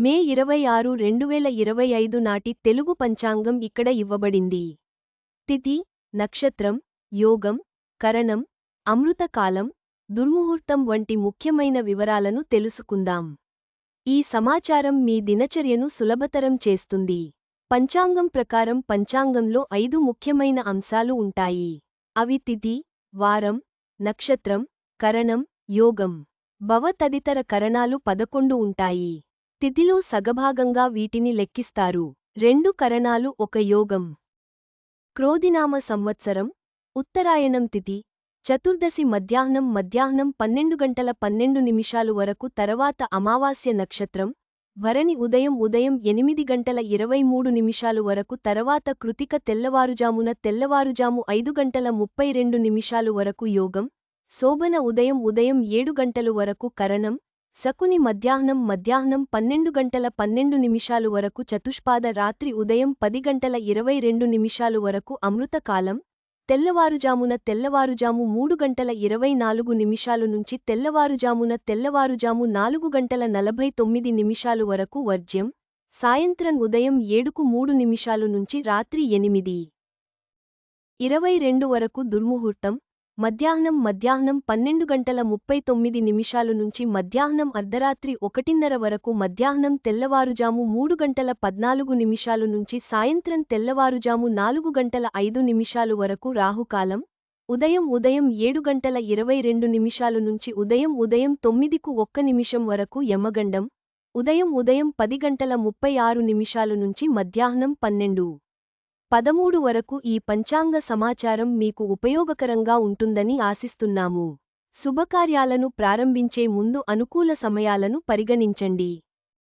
మే ఇరవై ఆరు రెండువేల ఇరవై ఐదు నాటి తెలుగు పంచాంగం ఇక్కడ ఇవ్వబడింది. తిథి నక్షత్రం యోగం కరణం అమృతకాలం దుర్ముహూర్తం వంటి ముఖ్యమైన వివరాలను తెలుసుకుందాం. ఈ సమాచారం మీ దినచర్యను సులభతరం చేస్తుంది. పంచాంగం ప్రకారం పంచాంగంలో ఐదు ముఖ్యమైన అంశాలు ఉంటాయి. అవి తిథి వారం నక్షత్రం కరణం యోగం. భవ తదితర కరణాలు పదకొండు ఉంటాయి. తిథిలో సగభాగంగా వీటిని లెక్కిస్తారు. రెండు కరణాలు ఒక యోగం. క్రోధినామ సంవత్సరం ఉత్తరాయణం తిథి చతుర్దశి మధ్యాహ్నం మధ్యాహ్నం పన్నెండు గంటల పన్నెండు నిమిషాలు వరకు తర్వాత అమావాస్య నక్షత్రం భరణి ఉదయం ఉదయం ఎనిమిది గంటల ఇరవై మూడు నిమిషాలు వరకు తర్వాత కృతిక తెల్లవారుజామున తెల్లవారుజాము ఐదు గంటల ముప్పై రెండు నిమిషాలు వరకు యోగం శోభన ఉదయం ఉదయం ఏడు గంటలు వరకు కరణం శకుని మధ్యాహ్నం మధ్యాహ్నం పన్నెండు గంటల పన్నెండు నిమిషాలు వరకు చతుష్పాద రాత్రి ఉదయం పది గంటల ఇరవై రెండు నిమిషాలు వరకు అమృతకాలం తెల్లవారుజామున తెల్లవారుజాము మూడు గంటల ఇరవై నాలుగు నిమిషాలు నుంచి తెల్లవారుజామున తెల్లవారుజాము నాలుగు గంటల నలభై తొమ్మిది నిమిషాలు వరకు వర్జ్యం సాయంత్రం ఉదయం ఏడుకు మూడు నిమిషాలు నుంచి రాత్రి ఎనిమిది. ఇరవై రెండు వరకు దుర్ముహూర్తం మధ్యాహ్నం మధ్యాహ్నం పన్నెండు గంటల ముప్పై తొమ్మిది నిమిషాలు నుంచి మధ్యాహ్నం అర్ధరాత్రి ఒకటిన్నర వరకు మధ్యాహ్నం తెల్లవారుజాము మూడు గంటల పద్నాలుగు నిమిషాలు నుంచి సాయంత్రం తెల్లవారుజాము నాలుగు గంటల ఐదు నిమిషాలు వరకు రాహుకాలం ఉదయం ఉదయం ఏడు గంటల ఇరవై రెండు నిమిషాలు నుంచి ఉదయం ఉదయం తొమ్మిదికు ఒక్క నిమిషం వరకు యమగండం ఉదయం ఉదయం పది గంటల ముప్పై ఆరు నిమిషాలు నుంచి మధ్యాహ్నం పన్నెండు. పదమూడు వరకు ఈ పంచాంగ సమాచారం మీకు ఉపయోగకరంగా ఉంటుందని ఆశిస్తున్నాము. శుభకార్యాలను ప్రారంభించే ముందు అనుకూల సమయాలను పరిగణించండి.